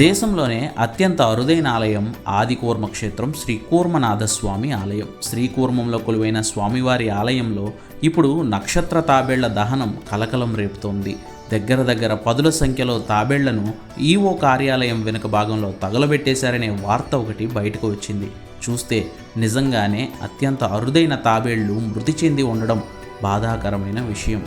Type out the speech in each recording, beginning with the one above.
దేశంలోనే అత్యంత అరుదైన ఆలయం ఆదికూర్మ క్షేత్రం శ్రీ కూర్మనాథస్వామి ఆలయం. శ్రీకూర్మంలో కొలువైన స్వామివారి ఆలయంలో ఇప్పుడు నక్షత్ర తాబేళ్ళ దహనం కలకలం రేపుతోంది. దగ్గర దగ్గర పదుల సంఖ్యలో తాబేళ్ళను ఈఓ కార్యాలయం వెనుక భాగంలో తగలబెట్టేశారనే వార్త ఒకటి బయటకు వచ్చింది. చూస్తే నిజంగానే అత్యంత అరుదైన తాబేళ్ళు మృతి చెంది ఉండడం బాధాకరమైన విషయం.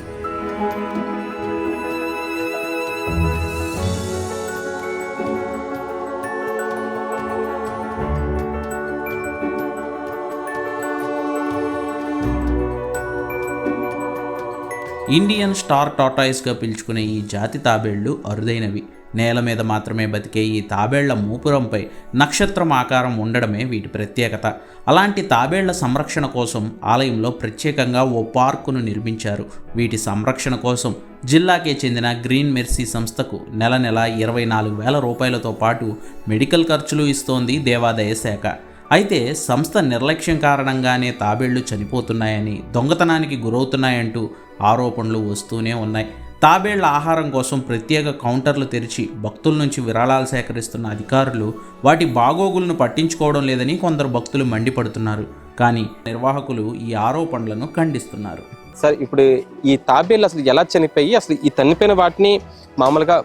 ఇండియన్ స్టార్ టాటాయిస్గా పిలుచుకునే ఈ జాతి తాబేళ్ళు అరుదైనవి. నేల మీద మాత్రమే బతికే ఈ తాబేళ్ళ మూపురంపై నక్షత్రం ఆకారం ఉండడమే వీటి ప్రత్యేకత. అలాంటి తాబేళ్ళ సంరక్షణ కోసం ఆలయంలో ప్రత్యేకంగా ఓ పార్కును నిర్మించారు. వీటి సంరక్షణ కోసం జిల్లాకే చెందిన గ్రీన్ మెర్సీ సంస్థకు నెల నెల ఇరవై నాలుగు వేల రూపాయలతో పాటు మెడికల్ ఖర్చులు ఇస్తోంది దేవాదాయ శాఖ. అయితే సంస్థ నిర్లక్ష్యం కారణంగానే తాబేళ్ళు చనిపోతున్నాయని దొంగతనానికి గురవుతున్నాయంటూ ఆరోపణలు వస్తూనే ఉన్నాయి. తాబేళ్ళ ఆహారం కోసం ప్రత్యేక కౌంటర్లు తెరిచి భక్తుల నుంచి విరాళాలు సేకరిస్తున్న అధికారులు వాటి బాగోగులను పట్టించుకోవడం లేదని కొందరు భక్తులు మండిపడుతున్నారు. కానీ నిర్వాహకులు ఈ ఆరోపణలను ఖండిస్తున్నారు. సార్ ఇప్పుడు ఈ తాబేళ్ళు అసలు ఎలా చనిపోయి అసలు ఈ చనిపోయిన వాటిని మామూలుగా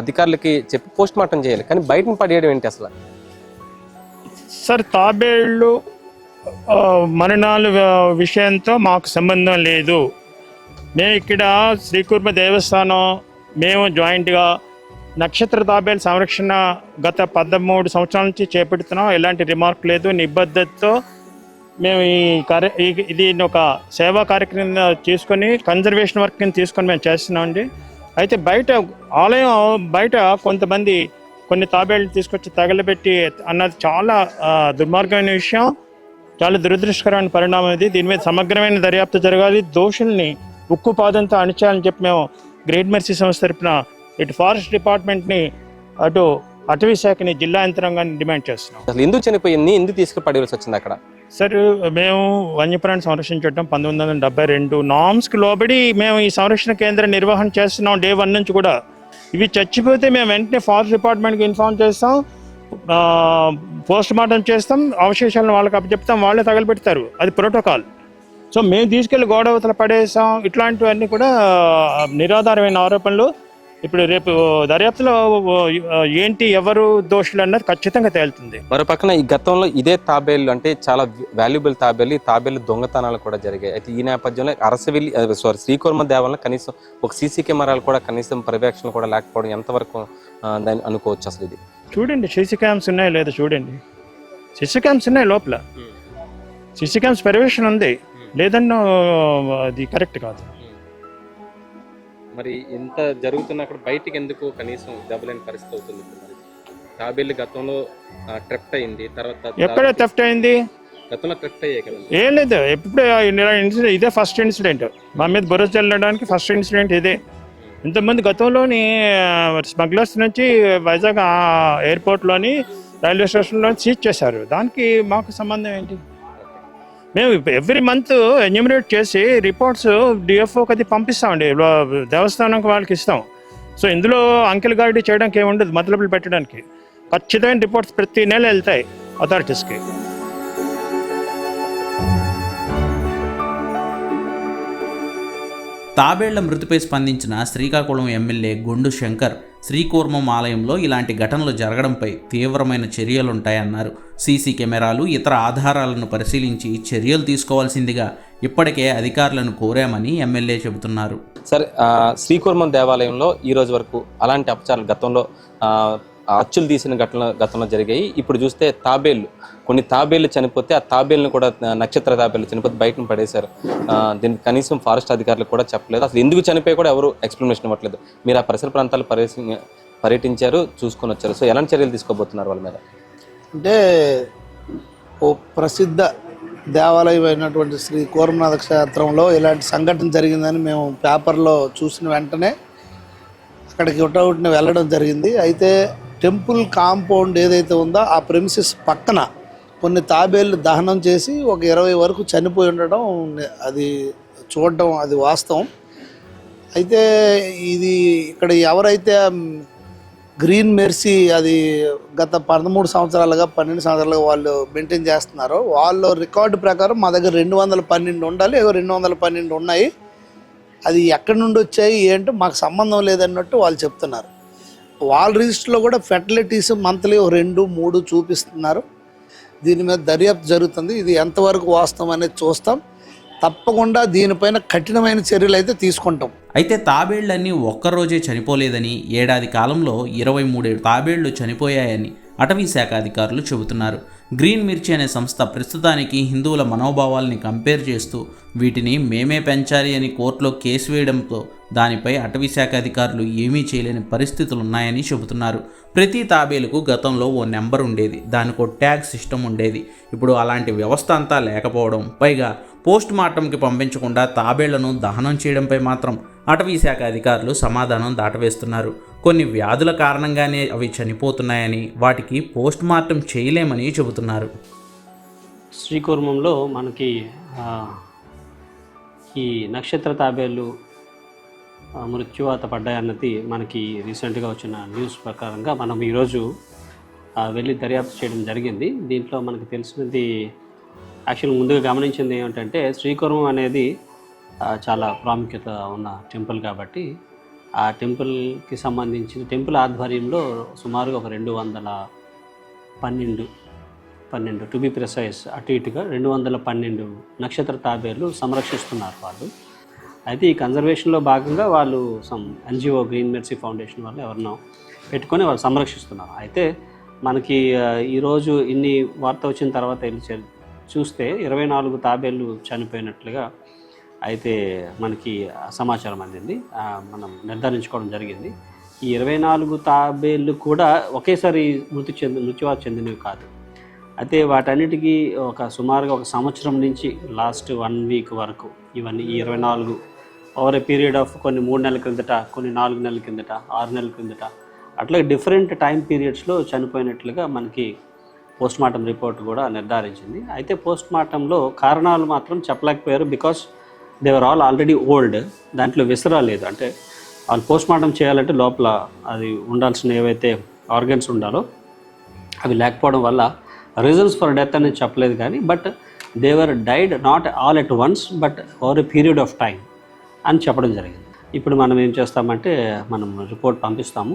అధికారులకి చెప్పి పోస్ట్ మార్టం చేయాలి. కానీ బయటను పడేయడం ఏంటి అసలు? సార్ తాబేళ్ళు మరణాలు విషయంతో మాకు సంబంధం లేదు. మేము ఇక్కడ శ్రీకుర్మ దేవస్థానం మేము జాయింట్గా నక్షత్ర తాబేలు సంరక్షణ గత పదమూడు సంవత్సరాల నుంచి చేపడుతున్నాం. ఎలాంటి రిమార్క్ లేదు. నిబద్ధతతో మేము ఈ కార్య ఇది ఒక సేవా కార్యక్రమం తీసుకొని కన్జర్వేషన్ వర్క్ తీసుకొని మేము చేస్తున్నామండి అయితే బయట ఆలయం బయట కొంతమంది కొన్ని తాబేళ్ళు తీసుకొచ్చి తగలబెట్టి అన్నది చాలా దుర్మార్గమైన విషయం. చాలా దురదృష్టకరమైన పరిణామం ఇది. దీని మీద సమగ్రమైన దర్యాప్తు జరగాలి. దోషుల్ని ఉక్కు పాదంతో అణిచాలని చెప్పి మేము గ్రేట్ మెర్సీ సంస్థ తరపున ఇటు ఫారెస్ట్ డిపార్ట్మెంట్ని అటు అటవీ శాఖని జిల్లా యంత్రాంగాన్ని డిమాండ్ చేస్తున్నాం. అసలు ఎందుకు చనిపోయింది? ఎందుకు తీసుకుని పడేయాల్సి వచ్చింది అక్కడ? సార్ మేము వన్యప్రాణి సంరక్షణ చట్టం పంతొమ్మిది వందల డెబ్బై రెండు నామ్స్కి లోబడి మేము ఈ సంరక్షణ కేంద్ర నిర్వహణ చేస్తున్నాం డే వన్ నుంచి కూడా. ఇవి చచ్చిపోతే మేము వెంటనే ఫారెస్ట్ డిపార్ట్మెంట్కి ఇన్ఫార్మ్ చేస్తాం. పోస్ట్ మార్టం చేస్తాం. అవశేషాలను వాళ్ళకి అప్పచెప్తాం. వాళ్ళే తగలబెడతారు. అది ప్రోటోకాల్. సో మేము తీసుకెళ్ళి గోడవతల పడేసాం. ఇట్లాంటివన్నీ కూడా నిరాధారమైన ఆరోపణలు. ఇప్పుడు రేపు దర్యాప్తులో ఏంటి ఎవరు దోషులు అన్నది ఖచ్చితంగా తేలుతుంది. మరో పక్కన ఈ గతంలో ఇదే తాబేళ్ళు అంటే చాలా వాల్యుబుల్ తాబేళ్ళు ఈ తాబేళ్ళు దొంగతనాలు కూడా జరిగాయి. అయితే ఈ నేపథ్యంలో అరసవెల్లి సారీ శ్రీకూర్మ దేవాలయం కనీసం ఒక సీసీ కెమెరాలు కూడా కనీసం పర్యవేక్షణ కూడా లేకపోవడం ఎంతవరకు దాన్ని అనుకోవచ్చు అసలు ఇది? చూడండి సీసీ క్యామ్స్ ఉన్నాయో లేదో చూడండి. సీసీ క్యామ్స్ ఉన్నాయి లోపల. సీసీ క్యామ్స్ పర్యవేక్షణ ఉంది. లేదన్నా అది కరెక్ట్ కాదు. మరి ఇంత జరుగుతున్న అక్కడ బయటికి ఎందుకు కనీసం దెబ్బలేని పరిస్థితి అవుతుంది తాబేళ్ళు గతంలో ట్రెప్ట్ అయింది తర్వాత ఎక్కడ థెఫ్ట్ అయింది? గతంలో ట్రెప్ట్ అయ్యాయి కదా ఏం లేదు ఎప్పుడు ఇన్సిడెంట్ ఇదే ఫస్ట్ ఇన్సిడెంట్ మా మీద బుర్ర చల్లడానికి ఫస్ట్ ఇన్సిడెంట్ ఇదే. ఇంతమంది గతంలోని స్మగ్లర్స్ నుంచి వైజాగ్ ఎయిర్పోర్ట్లోని రైల్వే స్టేషన్లో సీజ్ చేశారు. దానికి మాకు సంబంధం ఏంటి? మేము ఎవ్రీ మంత్ ఎన్యూమినేట్ చేసి రిపోర్ట్స్ డిఎఫ్ఓకి అది పంపిస్తామండి. దేవస్థానంకి వాళ్ళకి ఇస్తాం. సో ఇందులో అంకెల్ గార్డీ చేయడానికి ఏముండదు మతలబులు పెట్టడానికి. ఖచ్చితమైన రిపోర్ట్స్ ప్రతి నెల వెళ్తాయి అథారిటీస్కి తాబేళ్ళ మృతిపై స్పందించిన శ్రీకాకుళం ఎమ్మెల్యే గుండు శంకర్ శ్రీకూర్మం ఆలయంలో ఇలాంటి ఘటనలు జరగడంపై తీవ్రమైన చర్యలుంటాయన్నారు. సీసీ కెమెరాలు ఇతర ఆధారాలను పరిశీలించి చర్యలు తీసుకోవాల్సిందిగా ఇప్పటికే అధికారులను కోరామని ఎమ్మెల్యే చెబుతున్నారు. సరే శ్రీకూర్మం దేవాలయంలో ఈ రోజు వరకు అలాంటి అపచారాలు గతంలో అచ్చులు తీసిన ఘటన గతంలో జరిగాయి. ఇప్పుడు చూస్తే తాబేళ్ళు కొన్ని తాబేళ్ళు చనిపోతే ఆ తాబేళ్ళని కూడా నక్షత్ర తాబేళ్ళు చనిపోతే బయటను పడేశారు. దీనికి కనీసం ఫారెస్ట్ అధికారులు కూడా చెప్పలేదు. అసలు ఎందుకు చనిపోయి కూడా ఎవరు ఎక్స్ప్లెనేషన్ ఇవ్వట్లేదు. మీరు ఆ పరిసర ప్రాంతాలు పర్యటి పర్యటించారు చూసుకొని వచ్చారు. సో ఎలాంటి చర్యలు తీసుకోబోతున్నారు వాళ్ళ మీద? అంటే ఓ ప్రసిద్ధ దేవాలయం అయినటువంటి శ్రీ కోరమనాథ క్షేత్రంలో ఇలాంటి సంఘటన జరిగిందని మేము పేపర్లో చూసిన వెంటనే అక్కడికి ఒకటి వెళ్ళడం జరిగింది. అయితే టెంపుల్ కాంపౌండ్ ఏదైతే ఉందో ఆ ప్రెమిసెస్ పక్కన కొన్ని తాబేళ్ళు దహనం చేసి ఒక ఇరవై వరకు చనిపోయి ఉండడం అది చూడడం అది వాస్తవం. అయితే ఇది ఇక్కడ ఎవరైతే గ్రీన్ మెర్సీ అది గత పదమూడు సంవత్సరాలుగా పన్నెండు సంవత్సరాలుగా వాళ్ళు మెయింటైన్ చేస్తున్నారు వాళ్ళు రికార్డు ప్రకారం మా దగ్గర రెండు వందల పన్నెండు ఉండాలి రెండు వందల పన్నెండు ఉన్నాయి. అది ఎక్కడి నుండి వచ్చాయి ఏంటో మాకు సంబంధం లేదన్నట్టు వాళ్ళు చెప్తున్నారు. వాళ్ళ రిజిస్టర్లో కూడా ఫెర్టిలిటీస్ మంత్లీ రెండు మూడు చూపిస్తున్నారు. దీని మీద దర్యాప్తు జరుగుతుంది. ఇది ఎంతవరకు వాస్తవం అనేది చూస్తాం. తప్పకుండా దీనిపైన కఠినమైన చర్యలు అయితే తీసుకుంటాం. అయితే తాబేళ్ళన్నీ ఒక్కరోజే చనిపోలేదని ఏడాది కాలంలో ఇరవై మూడేడు తాబేళ్ళు చనిపోయాయని అటవీ శాఖ అధికారులు చెబుతున్నారు. గ్రీన్ మిర్చి అనే సంస్థ ప్రస్తుతానికి హిందువుల మనోభావాల్ని కంపేర్ చేస్తూ వీటిని మేమే పెంచాలి అని కోర్టులో కేసు వేయడంతో దానిపై అటవీ శాఖ అధికారులు ఏమీ చేయలేని పరిస్థితులు ఉన్నాయని చెబుతున్నారు. ప్రతి తాబేలుకు గతంలో ఓ నెంబర్ ఉండేది. దానికి ఓ ట్యాగ్ సిస్టమ్ ఉండేది. ఇప్పుడు అలాంటి వ్యవస్థ అంతా లేకపోవడం పైగా పోస్ట్ మార్టంకి పంపించకుండా తాబేళ్ళను దహనం చేయడంపై మాత్రం అటవీ శాఖ అధికారులు సమాధానం దాటవేస్తున్నారు. కొన్ని వ్యాధుల కారణంగానే అవి చనిపోతున్నాయని వాటికి పోస్ట్ మార్టం చేయలేమని చెబుతున్నారు. శ్రీకూర్మంలో మనకి ఈ నక్షత్ర తాబేలు మృత్యువాత పడ్డాయన్నది మనకి రీసెంట్గా వచ్చిన న్యూస్ ప్రకారంగా మనం ఈరోజు వెళ్ళి దర్యాప్తు చేయడం జరిగింది. దీంట్లో మనకు తెలిసినది యాక్చువల్ ముందుగా గమనించింది ఏమిటంటే శ్రీకురం అనేది చాలా ప్రాముఖ్యత ఉన్న టెంపుల్ కాబట్టి ఆ టెంపుల్కి సంబంధించిన టెంపుల్ ఆధ్వర్యంలో సుమారుగా ఒక రెండు వందల పన్నెండు పన్నెండు టు బి ప్రిసైజ్ అటు ఇటుగా రెండు వందల పన్నెండు నక్షత్ర తాబేర్లు సంరక్షిస్తున్నారు వాళ్ళు. అయితే ఈ కన్జర్వేషన్లో భాగంగా వాళ్ళు some NGO green mercy foundation వాళ్ళు ఎవరినో పెట్టుకొని వాళ్ళు సంరక్షిస్తున్నారు. అయితే మనకి ఈరోజు ఇన్ని వార్త వచ్చిన తర్వాత వెళ్ళి చూస్తే ఇరవై నాలుగు తాబేళ్ళు చనిపోయినట్లుగా అయితే మనకి సమాచారం అందింది. మనం నిర్ధారించుకోవడం జరిగింది. ఈ ఇరవై నాలుగు తాబేళ్ళు కూడా ఒకేసారి మృతి చెంది మృత్యువాత చెందినవి కాదు. అయితే వాటన్నిటికీ ఒక సుమారుగా ఒక సంవత్సరం నుంచి లాస్ట్ వన్ వీక్ వరకు ఇవన్నీ ఈ ఇరవై నాలుగు ఓవర్ ఏ పీరియడ్ ఆఫ్ కొన్ని మూడు నెలల క్రిందట కొన్ని నాలుగు నెలల కిందట ఆరు నెలల క్రిందట. అట్లా డిఫరెంట్ టైం పీరియడ్స్లో చనిపోయినట్లుగా మనకి పోస్ట్ మార్టం రిపోర్ట్ కూడా నిర్ధారించింది. అయితే పోస్ట్ మార్టంలో కారణాలు మాత్రం చెప్పలేకపోయారు because they were all already old దాంట్లో విసరా లేదు. అంటే వాళ్ళు పోస్ట్ మార్టం చేయాలంటే లోపల అది ఉండాల్సిన ఏవైతే ఆర్గన్స్ ఉండాలో అవి లేకపోవడం వల్ల రీజన్స్ ఫర్ డెత్ అనేది చెప్పలేదు కానీ but they were died not all at once but over a period of time అని చెప్పడం జరిగింది. ఇప్పుడు మనం ఏం చేస్తామంటే మనం రిపోర్ట్ పంపిస్తాము.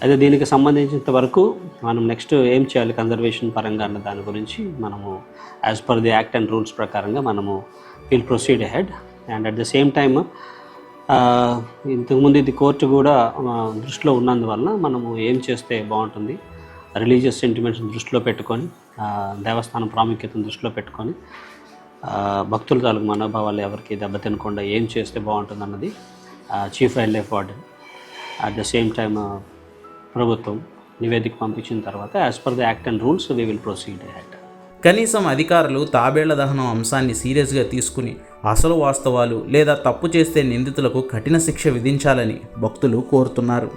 అదే అయితే దీనికి సంబంధించినంత వరకు మనం నెక్స్ట్ ఏం చేయాలి కన్జర్వేషన్ పరంగా అన్న దాని గురించి మనము as per the act and rules ప్రకారంగా మనము will proceed ahead and at the same time ఇంతకుముందు ఇది కోర్టు కూడా దృష్టిలో ఉన్నందువల్ల మనము ఏం చేస్తే బాగుంటుంది రిలీజియస్ సెంటిమెంట్స్ దృష్టిలో పెట్టుకొని దేవస్థానం ప్రాముఖ్యతను దృష్టిలో పెట్టుకొని భక్తుల తాలూకు మనోభావాలు ఎవరికి దెబ్బతినకుండా ఏం చేస్తే బాగుంటుంది అన్నది chief wildlife warden at the same time ప్రభుత్వం నివేదిక పంపించిన తర్వాత as per the act and rules we will proceed act కనీసం అధికారులు తాబేళ్ళ దహనం అంశాన్ని సీరియస్గా తీసుకుని అసలు వాస్తవాలు లేదా తప్పు చేస్తే నిందితులకు కఠిన శిక్ష విధించాలని భక్తులు కోరుతున్నారు.